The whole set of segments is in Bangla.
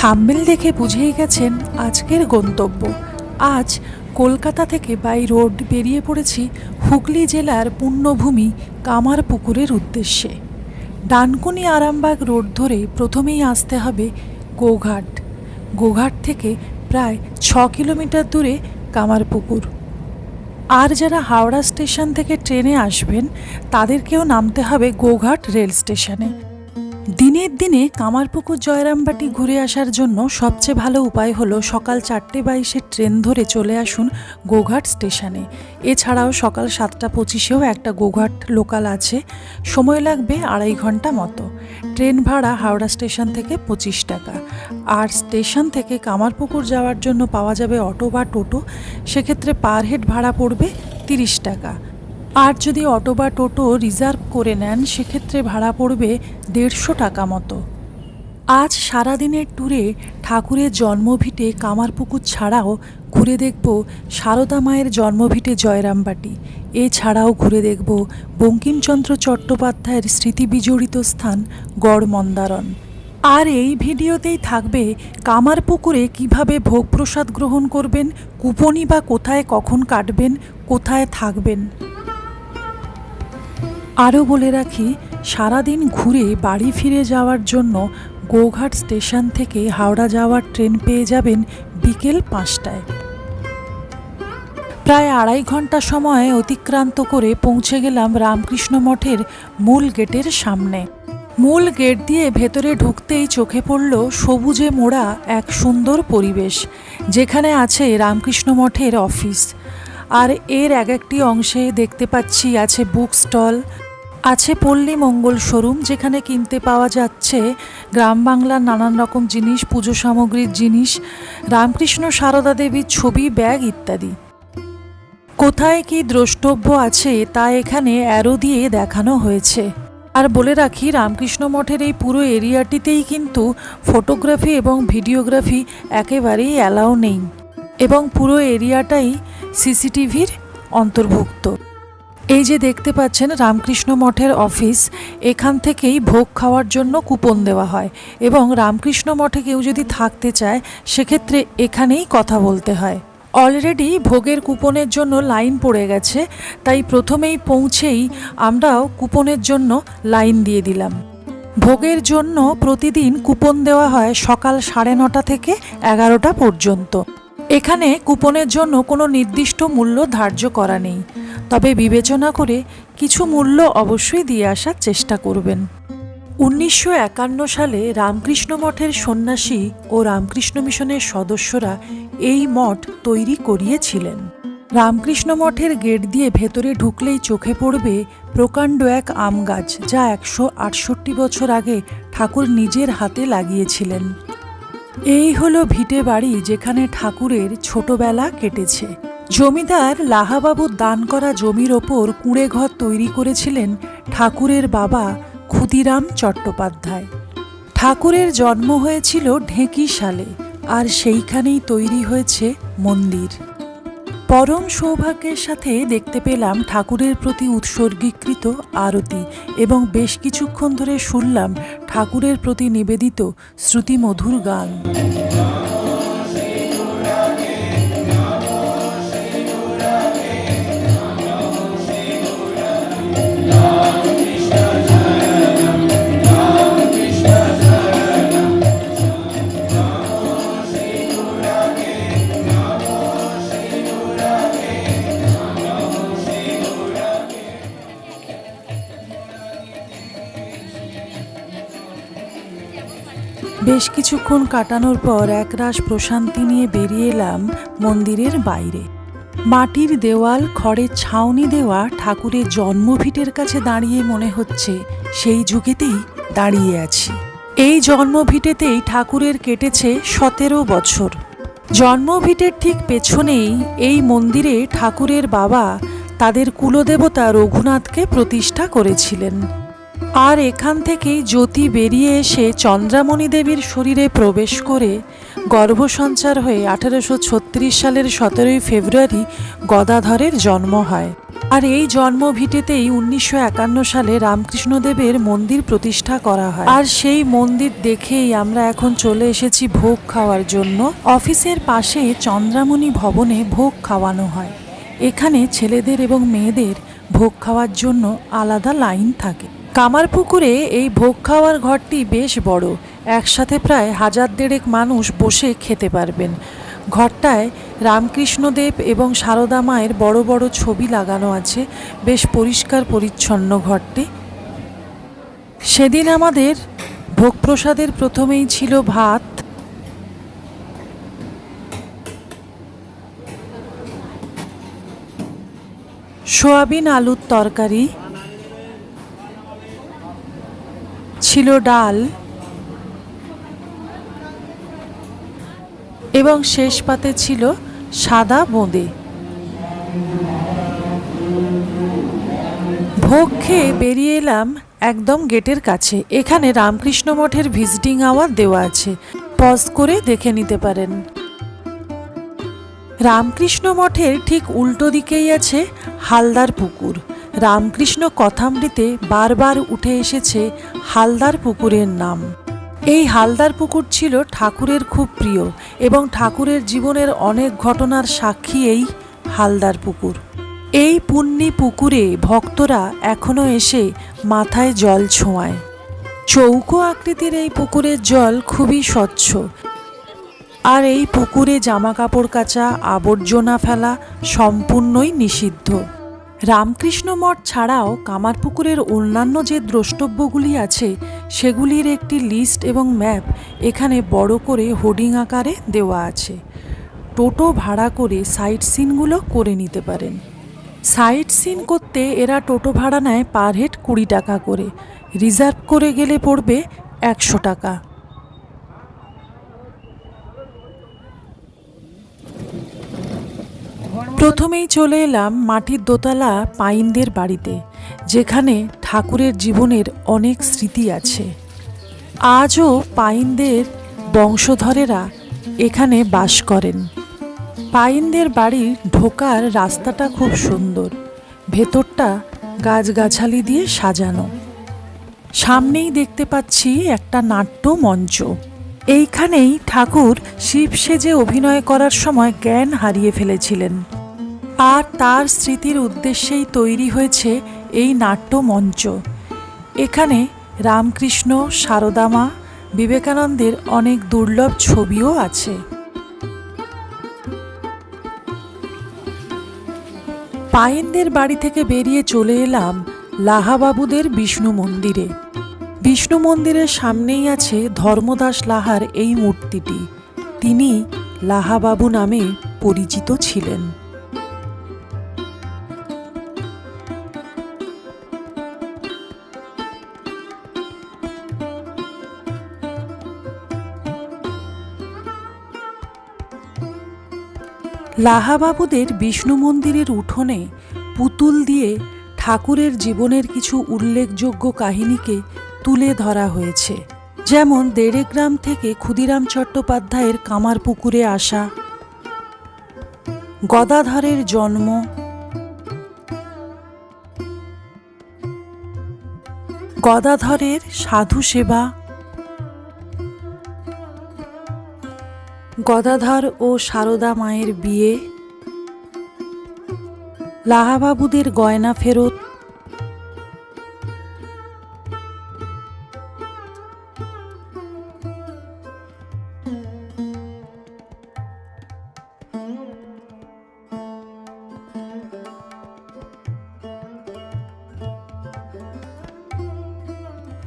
থাম্বেল দেখে বুঝেই গেছেন আজকের গন্তব্য। আজ কলকাতা থেকে বাই রোড বেরিয়ে পড়েছি হুগলি জেলার পুণ্যভূমি কামারপুকুরের উদ্দেশ্যে। ডানকুনি আরামবাগ রোড ধরে প্রথমেই আসতে হবে গোঘাট। গোঘাট থেকে প্রায় ছ কিলোমিটার দূরে কামারপুকুর। আর যারা হাওড়া স্টেশন থেকে ট্রেনে আসবেন, তাদেরকেও নামতে হবে গোঘাট রেল স্টেশনে। দিনের দিনে কামারপুকুর জয়রামবাটি ঘুরে আসার জন্য সবচেয়ে ভালো উপায় হলো সকাল চারটে বাইশে ট্রেন ধরে চলে আসুন গোঘাট স্টেশনে। এছাড়াও সকাল সাতটা পঁচিশেও একটা গোঘাট লোকাল আছে। সময় লাগবে আড়াই ঘণ্টা মতো। ট্রেন ভাড়া হাওড়া স্টেশন থেকে পঁচিশ টাকা। আর স্টেশন থেকে কামারপুকুর যাওয়ার জন্য পাওয়া যাবে অটো বা টোটো। সেক্ষেত্রে পার হেড ভাড়া পড়বে তিরিশ টাকা। আর যদি অটো বা টোটো রিজার্ভ করে নেন, সেক্ষেত্রে ভাড়া পড়বে দেড়শো টাকা মতো। আজ সারাদিনের ট্যুরে ঠাকুরের জন্মভিটে কামারপুকুর ছাড়াও ঘুরে দেখব সারদা মায়ের জন্মভিটে জয়রামবাটি। এছাড়াও ঘুরে দেখব বঙ্কিমচন্দ্র চট্টোপাধ্যায়ের স্মৃতি বিজড়িত স্থান গড় মন্দারণ আর এই ভিডিওতেই থাকবে কামারপুকুরে কীভাবে ভোগ প্রসাদ গ্রহণ করবেন কুপনি বা কোথায় কখন কাটবেন, কোথায় থাকবেন। আরও বলে রাখি, সারাদিন ঘুরে বাড়ি ফিরে যাওয়ার জন্য গোঘাট স্টেশন থেকে হাওড়া যাওয়ার ট্রেন পেয়ে যাবেন বিকেল পাঁচটায়। প্রায় আড়াই ঘণ্টা সময় অতিক্রান্ত করে পৌঁছে গেলাম রামকৃষ্ণ মঠের মূল গেটের সামনে। মূল গেট দিয়ে ভেতরে ঢুকতেই চোখে পড়ল সবুজে মোড়া এক সুন্দর পরিবেশ, যেখানে আছে রামকৃষ্ণ মঠের অফিস। আর এর এক একটি অংশে দেখতে পাচ্ছি আছে বুক স্টল আছে পল্লী মঙ্গল শোরুম, যেখানে কিনতে পাওয়া যাচ্ছে গ্রাম বাংলার নানান রকম জিনিস, পুজো সামগ্রীর জিনিস, রামকৃষ্ণ সারদা দেবীর ছবি, ব্যাগ ইত্যাদি। কোথায় কি দ্রষ্টব্য আছে তা এখানে অ্যারো দিয়ে দেখানো হয়েছে। আর বলে রাখি, রামকৃষ্ণ মঠের এই পুরো এরিয়াটিতেই কিন্তু ফটোগ্রাফি এবং ভিডিওগ্রাফি একেবারেই অ্যালাউ নেই। এবং পুরো এরিয়াটাই সিসিটিভির অন্তর্ভুক্ত। এই যে দেখতে পাচ্ছেন, রামকৃষ্ণ মঠের অফিস, এখান থেকেই ভোগ খাওয়ার জন্য কুপন দেওয়া হয় এবং রামকৃষ্ণ মঠে কেউ যদি থাকতে চায়, সেক্ষেত্রে এখানেই কথা বলতে হয়। অলরেডি ভোগের কুপনের জন্য লাইন পড়ে গেছে, তাই প্রথমেই পৌঁছেই আমরাও কুপনের জন্য লাইন দিয়ে দিলাম। ভোগের জন্য প্রতিদিন কুপন দেওয়া হয় সকাল সাড়ে নটা থেকে এগারোটা পর্যন্ত। এখানে কুপনের জন্য কোনো নির্দিষ্ট মূল্য ধার্য করা নেই। তবে বিবেচনা করে কিছু মূল্য অবশ্যই দিয়ে আসার চেষ্টা করবেন। উনিশশো একান্ন সালে রামকৃষ্ণ মঠের সন্ন্যাসী ও রামকৃষ্ণ মিশনের সদস্যরা এই মঠ তৈরি করিয়েছিলেন। রামকৃষ্ণ মঠের গেট দিয়ে ভেতরে ঢুকলেই চোখে পড়বে প্রকাণ্ড এক আম গাছ যা একশো আটষট্টি বছর আগে ঠাকুর নিজের হাতে লাগিয়েছিলেন। এই হলো ভিটে বাড়ি যেখানে ঠাকুরের ছোটবেলা কেটেছে। জমিদার লাহাবাবুর দান করা জমির ওপর কুঁড়ে ঘর তৈরি করেছিলেন ঠাকুরের বাবা ক্ষুদিরাম চট্টোপাধ্যায়। ঠাকুরের জন্ম হয়েছিল ঢেঁকি সালে আর সেইখানেই তৈরি হয়েছে মন্দির। পরম সৌভাগ্যের সাথে দেখতে পেলাম ঠাকুরের প্রতি উৎসর্গীকৃত আরতি এবং বেশ কিছুক্ষণ ধরে শুনলাম ঠাকুরের প্রতি নিবেদিত শ্রুতিমধুর গান। বেশ কিছুক্ষণ কাটানোর পর একরাশ প্রশান্তি নিয়ে বেরিয়ে এলাম মন্দিরের বাইরে। মাটির দেওয়াল, খড়ের ছাউনি দেওয়া, ঠাকুরের জন্মভিটের কাছে দাঁড়িয়ে মনে হচ্ছে সেই যুগেতেই দাঁড়িয়ে আছি। এই জন্মভিটেতেই ঠাকুরের কেটেছে সতেরো বছর। জন্মভিটের ঠিক পেছনেই এই মন্দিরে ঠাকুরের বাবা তাদের কুলদেবতা রঘুনাথকে প্রতিষ্ঠা করেছিলেন। আর এখান থেকেই জ্যোতি বেরিয়ে এসে চন্দ্রামণি দেবীর শরীরে প্রবেশ করে গর্ভসঞ্চার হয়ে আঠারোশো ছত্রিশ সালের সতেরোই ফেব্রুয়ারি গদাধরের জন্ম হয়। আর এই জন্ম জন্মভিটেতেই উনিশশো একান্ন সালে রামকৃষ্ণদেবের মন্দির প্রতিষ্ঠা করা হয়। আর সেই মন্দির দেখেই আমরা এখন চলে এসেছি ভোগ খাওয়ার জন্য। অফিসের পাশে চন্দ্রামণি ভবনে ভোগ খাওয়ানো হয়। এখানে ছেলেদের এবং মেয়েদের ভোগ খাওয়ার জন্য আলাদা লাইন থাকে। কামারপুকুরে এই ভোগ খাওয়ার ঘরটি বেশ বড়। একসাথে প্রায় হাজার দেড়েক মানুষ বসে খেতে পারবেন। ঘরটায় রামকৃষ্ণদেব এবং সারদা মায়ের বড় বড় ছবি লাগানো আছে। বেশ পরিষ্কার পরিচ্ছন্ন ঘরটি। সেদিন আমাদের ভোগ প্রসাদের প্রথমেই ছিল ভাত। সোয়াবিন আলুর তরকারি। ছিল ডাল এবং শেষ পাতে ছিল সাদা বোঁদে। ভোগ খেয়ে বেরিয়ে এলাম একদম গেটের কাছে। এখানে রামকৃষ্ণ মঠের ভিজিটিং আওয়ার দেওয়া আছে। পজ করে দেখে নিতে পারেন। রামকৃষ্ণ মঠের ঠিক উল্টো দিকেই আছে হালদার পুকুর। রামকৃষ্ণ কথামৃতে বারবার উঠে এসেছে হালদার পুকুরের নাম। এই হালদার পুকুর ছিল ঠাকুরের খুব প্রিয় এবং ঠাকুরের জীবনের অনেক ঘটনার সাক্ষী এই হালদার পুকুর। এই পুণ্যি পুকুরে ভক্তরা এখনও এসে মাথায় জল ছোঁয়ায়। চৌকো আকৃতির এই পুকুরের জল খুবই স্বচ্ছ। আর এই পুকুরে জামা কাপড় কাচা, আবর্জনা ফেলা সম্পূর্ণই নিষিদ্ধ। রামকৃষ্ণ মঠ ছাড়াও কামারপুকুরের অন্যান্য যে দ্রষ্টব্যগুলি আছে, সেগুলির একটি লিস্ট এবং ম্যাপ এখানে বড় করে হোর্ডিং আকারে দেওয়া আছে। টোটো ভাড়া করে সাইট সিনগুলো করে নিতে পারেন। সাইট সিন করতে এরা টোটো ভাড়া নেয় পার হেড কুড়ি টাকা করে। রিজার্ভ করে গেলে পড়বে একশো টাকা। প্রথমেই চলে এলাম মাটির দোতলা পাইনদের বাড়িতে, যেখানে ঠাকুরের জীবনের অনেক স্মৃতি আছে। আজও পাইনদের বংশধরেরা এখানে বাস করেন। পাইনদের বাড়ির ঢোকার রাস্তাটা খুব সুন্দর, ভেতরটা গাছগাছালি দিয়ে সাজানো। সামনেই দেখতে পাচ্ছি একটা নাট্য মঞ্চ। এইখানেই ঠাকুর শিব সেজে অভিনয় করার সময় জ্ঞান হারিয়ে ফেলেছিলেন। আর তার স্মৃতির উদ্দেশ্যেই তৈরি হয়েছে এই নাট্য মঞ্চ এখানে রামকৃষ্ণ, সারদামা, বিবেকানন্দের অনেক দুর্লভ ছবিও আছে। পায়েনদের বাড়ি থেকে বেরিয়ে চলে এলাম লাহাবাবুদের বিষ্ণু মন্দিরে। বিষ্ণু মন্দিরের সামনেই আছে ধর্মদাস লাহার এই মূর্তিটি। তিনি লাহাবাবু নামে পরিচিত ছিলেন। লাহাবাবুদের বিষ্ণু মন্দিরের উঠোনে পুতুল দিয়ে ঠাকুরের জীবনের কিছু উল্লেখযোগ্য কাহিনীকে তুলে ধরা হয়েছে। যেমন দেড়েগ্রাম থেকে ক্ষুদিরাম চট্টোপাধ্যায়ের কামার পুকুরে আসা, গদাধরের জন্ম, গদাধরের সাধু সেবা গদাধর ও সারদা মায়ের বিয়ে। লাহাবাবুদের গয়না ফেরত।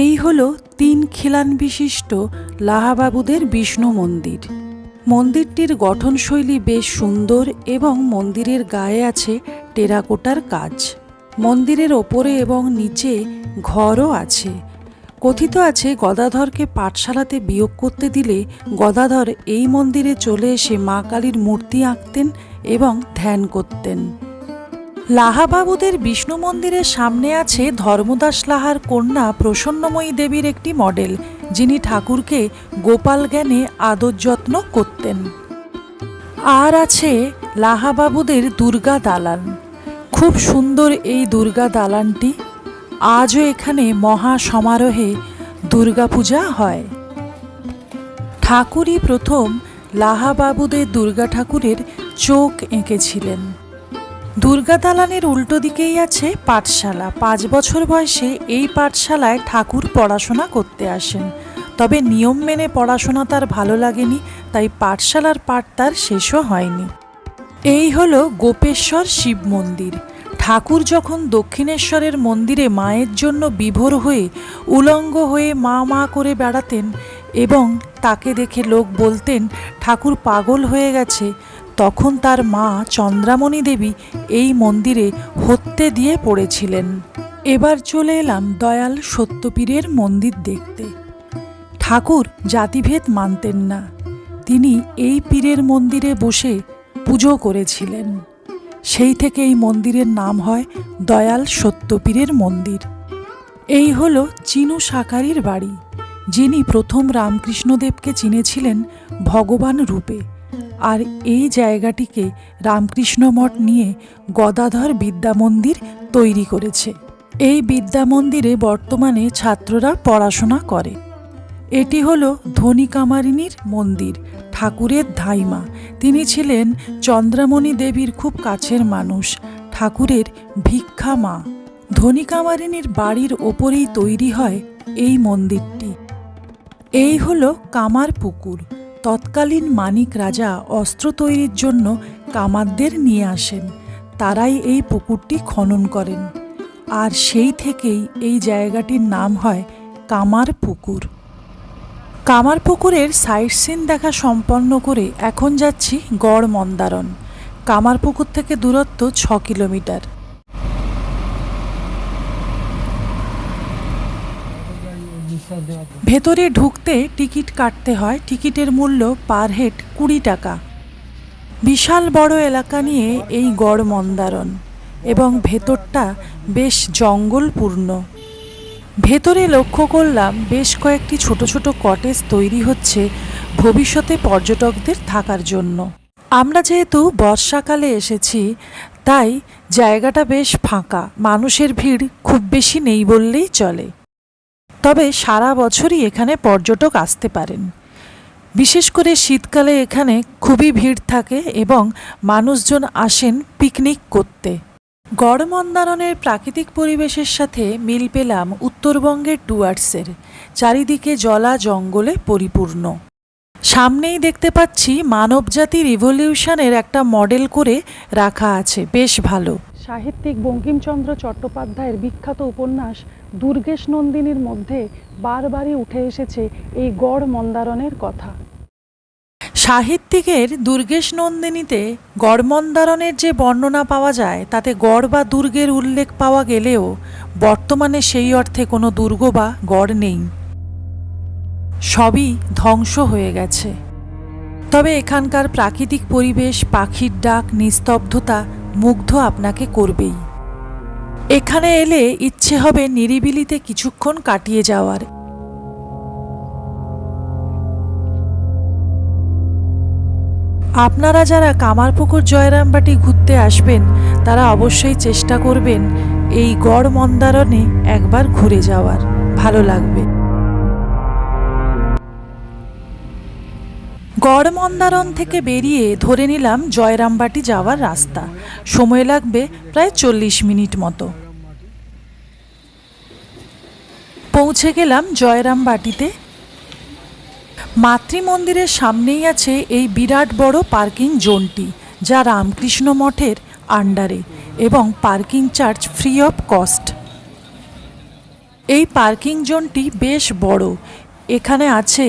এই হলো তিন খিলান বিশিষ্ট লাহাবাবুদের বিষ্ণু মন্দির। মন্দিরটির গঠনশৈলী বেশ সুন্দর এবং মন্দিরের গায়ে আছে টেরাকোটার কাজ। মন্দিরের ওপরে এবং নিচে ঘরও আছে। কথিত আছে, গদাধরকে পাঠশালাতে বিয়োগ করতে দিলে গদাধর এই মন্দিরে চলে এসে মা কালীর মূর্তি আঁকতেন এবং ধ্যান করতেন। লাহাবাবুদের বিষ্ণু মন্দিরের সামনে আছে ধর্মদাস লাহার কন্যা প্রসন্নময়ী দেবীর একটি মডেল। যিনি ঠাকুরকে গোপাল জ্ঞানে আদর যত্ন করতেন। আর আছে লাহাবাবুদের দুর্গা দালান। খুব সুন্দর এই দুর্গা দালানটি। আজও এখানে মহা সমারোহে দুর্গাপূজা হয়। ঠাকুরই প্রথম লাহাবাবুদের দুর্গা ঠাকুরের চোখ এঁকেছিলেন। দুর্গা দালানের উল্টো দিকেই আছে পাঠশালা। পাঁচ বছর বয়সে এই পাঠশালায় ঠাকুর পড়াশোনা করতে আসেন। তবে নিয়ম মেনে পড়াশোনা তার ভালো লাগেনি, তাই পাঠশালার পাঠ তার শেষও হয়নি। এই হলো গোপেশ্বর শিব মন্দির। ঠাকুর যখন দক্ষিণেশ্বরের মন্দিরে মায়ের জন্য বিভোর হয়ে উলঙ্গ হয়ে মা মা করে বেড়াতেন এবং তাকে দেখে লোক বলতেন, ঠাকুর পাগল হয়ে গেছে। তখন তার মা চন্দ্রামণি দেবী এই মন্দিরে হত্যে দিয়ে পড়েছিলেন। এবার চলে এলাম দয়াল সত্যপীরের মন্দির দেখতে। ঠাকুর জাতিভেদ মানতেন না। তিনি এই পীরের মন্দিরে বসে পুজো করেছিলেন। সেই থেকে এই মন্দিরের নাম হয় দয়াল সত্যপীরের মন্দির। এই হলো চিনু সাকারির বাড়ি, যিনি প্রথম রামকৃষ্ণদেবকে চিনেছিলেন ভগবান রূপে। আর এই জায়গাটিকে রামকৃষ্ণ মঠ নিয়ে গদাধর বিদ্যা মন্দির তৈরি করেছে। এই বিদ্যা মন্দিরে বর্তমানে ছাত্ররা পড়াশোনা করে। এটি হল ধনী কামারিনীর মন্দির, ঠাকুরের ধাইমা। তিনি ছিলেন চন্দ্রামণি দেবীর খুব কাছের মানুষ, ঠাকুরের ভিক্ষা মা। ধনী কামারিনীর বাড়ির ওপরেই তৈরি হয় এই মন্দিরটি। এই হলো কামার পুকুর। তৎকালীন মানিক রাজা অস্ত্র তৈরির জন্য কামারদের নিয়ে আসেন। তারাই এই পুকুরটি খনন করেন। আর সেই থেকেই এই জায়গাটির নাম হয় কামার পুকুর। কামার পুকুরের সাইট সিন দেখা সম্পন্ন করে এখন যাচ্ছি গড় মন্দারণ। কামার পুকুর থেকে দূরত্ব ছ কিলোমিটার। ভেতরে ঢুকতে টিকিট কাটতে হয়। টিকিটের মূল্য পার হেড কুড়ি টাকা। বিশাল বড় এলাকা নিয়ে এই গড় মন্দারণ এবং ভেতরটা বেশ জঙ্গলপূর্ণ। ভেতরে লক্ষ্য করলাম বেশ কয়েকটি ছোট ছোট কটেজ তৈরি হচ্ছে ভবিষ্যতে পর্যটকদের থাকার জন্য। আমরা যেহেতু বর্ষাকালে এসেছি, তাই জায়গাটা বেশ ফাঁকা। মানুষের ভিড় খুব বেশি নেই বললেই চলে। তবে সারা বছরই এখানে পর্যটক আসতে পারেন। বিশেষ করে শীতকালে এখানে খুবই ভিড় থাকে এবং মানুষজন আসেন পিকনিক করতে। গড়মন্দারণের প্রাকৃতিক পরিবেশের সাথে মিল পেলাম উত্তরবঙ্গের ডুয়ার্সের চারিদিকে জলা জঙ্গলে পরিপূর্ণ। সামনেই দেখতে পাচ্ছি মানবজাতি রিভলিউশনের একটা মডেল করে রাখা আছে, বেশ ভালো। সাহিত্যিক বঙ্কিমচন্দ্র চট্টোপাধ্যায়ের বিখ্যাত উপন্যাস দুর্গেশ নন্দিনীর মধ্যে বারবারই উঠে এসেছে এই গড় মন্দারণের কথা। সাহিত্যিকের দুর্গেশ নন্দিনীতে গড়মন্দারণের যে বর্ণনা পাওয়া যায়, তাতে গড় বা দুর্গের উল্লেখ পাওয়া গেলেও বর্তমানে সেই অর্থে কোনো দুর্গ বা গড় নেই। সবই ধ্বংস হয়ে গেছে। তবে এখানকার প্রাকৃতিক পরিবেশ, পাখির ডাক, নিস্তব্ধতা মুগ্ধ আপনাকে করবেই। এখানে এলে ইচ্ছে হবে নিরিবিলিতে কিছুক্ষণ কাটিয়ে যাওয়ার। আপনারা যারা কামারপুকুর জয়রামবাটি ঘুরতে আসবেন, তারা অবশ্যই চেষ্টা করবেন এই গড় মন্দারণে একবার ঘুরে যাওয়ার। ভালো লাগবে। গড় মন্দারণ থেকে বেরিয়ে ধরে নিলাম জয়রামবাটি যাওয়ার রাস্তা। সময় লাগবে প্রায় চল্লিশ মিনিট মতো। পৌঁছে গেলাম জয়রামবাটিতে। মাতৃ মন্দিরের সামনেই আছে এই বিরাট বড় পার্কিং জোনটি, যা রামকৃষ্ণ মঠের আন্ডারে এবং parking charge free of cost. এই পার্কিং জোনটি বেশ বড়। এখানে আছে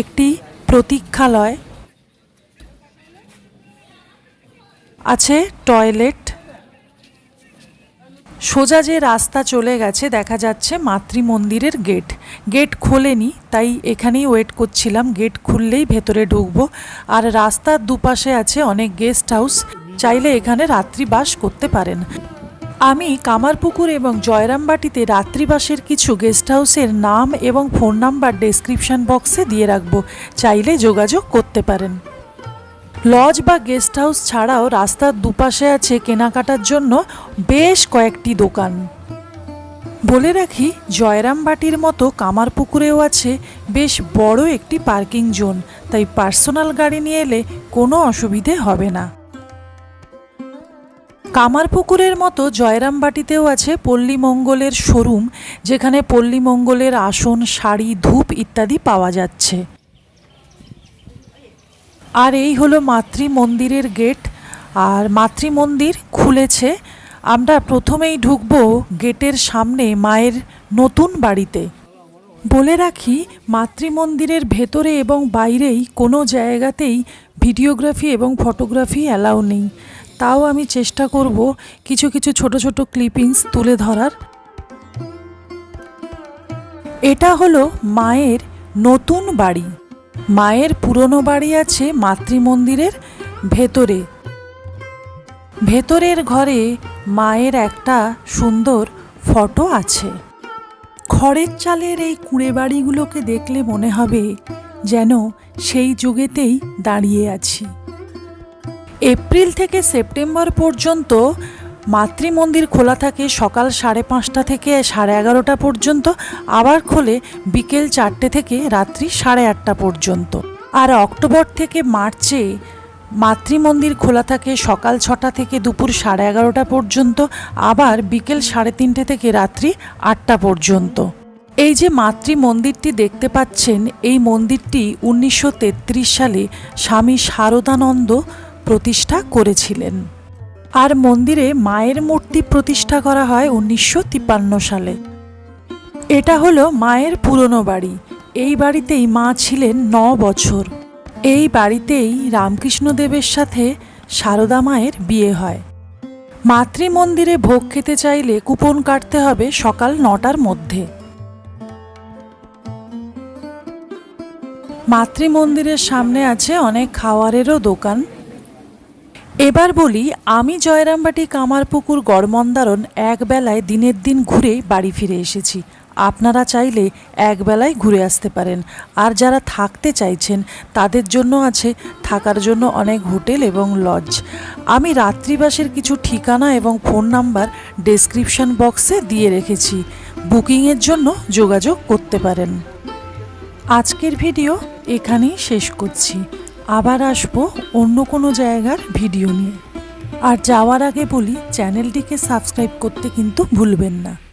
একটি প্রতীক্ষালয় আছে, টয়লেট। সোজা যে রাস্তা চলে গেছে, দেখা যাচ্ছে মাতৃ মন্দিরের গেট। গেট খোলেনি, তাই এখানেই ওয়েট করছিলাম। গেট খুললেই ভেতরে ঢুকবো। আর রাস্তার দুপাশে আছে অনেক গেস্ট হাউস চাইলে এখানে রাত্রি বাস করতে পারেন। আমি কামারপুকুর এবং জয়রামবাটিতে রাত্রিবাসের কিছু গেস্ট হাউসের নাম এবং ফোন নাম্বার ডেসক্রিপশন বক্সে দিয়ে রাখব। চাইলে যোগাযোগ করতে পারেন। লজ বা গেস্ট হাউস ছাড়াও রাস্তার দুপাশে আছে কেনাকাটার জন্য বেশ কয়েকটি দোকান। বলে রাখি, জয়রামবাটির মতো কামারপুকুরেও আছে বেশ বড় একটি পার্কিং জোন তাই পার্সোনাল গাড়ি নিয়ে এলে কোনো অসুবিধে হবে না। কামারপুকুরের মতো জয়রামবাটিতেও আছে পল্লীমঙ্গলের শোরুম, যেখানে পল্লীমঙ্গলের আসন, শাড়ি, ধূপ ইত্যাদি পাওয়া যাচ্ছে। আর এই হলো মাতৃ মন্দিরের গেট। আর মাতৃ মন্দির খুলেছে। আমরা প্রথমেই ঢুকবো গেটের সামনে মায়ের নতুন বাড়িতে। বলে রাখি মাতৃমন্দিরের ভেতরে এবং বাইরেই কোনো জায়গাতেই ভিডিওগ্রাফি এবং ফটোগ্রাফি অ্যালাউ নেই। তাও আমি চেষ্টা করব কিছু কিছু ছোট ছোট ক্লিপিংস তুলে ধরার। এটা হলো মায়ের নতুন বাড়ি। মায়ের পুরনো বাড়ি আছে মাতৃমন্দিরের ভেতরে। ভেতরের ঘরে মায়ের একটা সুন্দর ফটো আছে। খড়ের চালের এই কুঁড়ে বাড়িগুলোকে দেখলে মনে হবে যেন সেই যুগেতেই দাঁড়িয়ে আছি। এপ্রিল থেকে সেপ্টেম্বর পর্যন্ত মাতৃমন্দির খোলা থাকে সকাল সাড়ে পাঁচটা থেকে সাড়ে এগারোটা পর্যন্ত, আবার খোলে বিকেল চারটে থেকে রাত্রি সাড়ে আটটা পর্যন্ত। আর অক্টোবর থেকে মার্চে মাতৃমন্দির খোলা থাকে সকাল ছটা থেকে দুপুর সাড়ে এগারোটা পর্যন্ত, আবার বিকেল সাড়ে তিনটে থেকে রাত্রি আটটা পর্যন্ত। এই যে মাতৃ মন্দিরটি দেখতে পাচ্ছেন, এই মন্দিরটি উনিশশো তেত্রিশ সালে স্বামী শারদানন্দ প্রতিষ্ঠা করেছিলেন। আর মন্দিরে মায়ের মূর্তি প্রতিষ্ঠা করা হয় উনিশশো তিপ্পান্ন সালে। এটা হলো মায়ের পুরনো বাড়ি। এই বাড়িতেই মা ছিলেন ন বছর। এই বাড়িতেই রামকৃষ্ণদেবের সাথে সারদা মায়ের বিয়ে হয়। মাতৃ মন্দিরে ভোগ খেতে চাইলে কুপন কাটতে হবে সকাল নটার মধ্যে। মাতৃ মন্দিরের সামনে আছে অনেক খাওয়ারেরও দোকান। এবার বলি, আমি জয়রামবাটি কামারপুকুর গড়মন্দারণ এক বেলায় দিনের দিন ঘুরে বাড়ি ফিরে এসেছি। আপনারা চাইলে এক বেলায় ঘুরে আসতে পারেন। আর যারা থাকতে চাইছেন, তাদের জন্য আছে থাকার জন্য অনেক হোটেল এবং লজ। আমি রাত্রিবাসের কিছু ঠিকানা এবং ফোন নাম্বার ডেসক্রিপশন বক্সে দিয়ে রেখেছি। বুকিংয়ের জন্য যোগাযোগ করতে পারেন। আজকের ভিডিও এখানেই শেষ করছি। আবার আসব অন্য কোনো জায়গার ভিডিও নিয়ে। আর যাওয়ার আগে বলি, চ্যানেলটিকে সাবস্ক্রাইব করতে কিন্তু ভুলবেন না।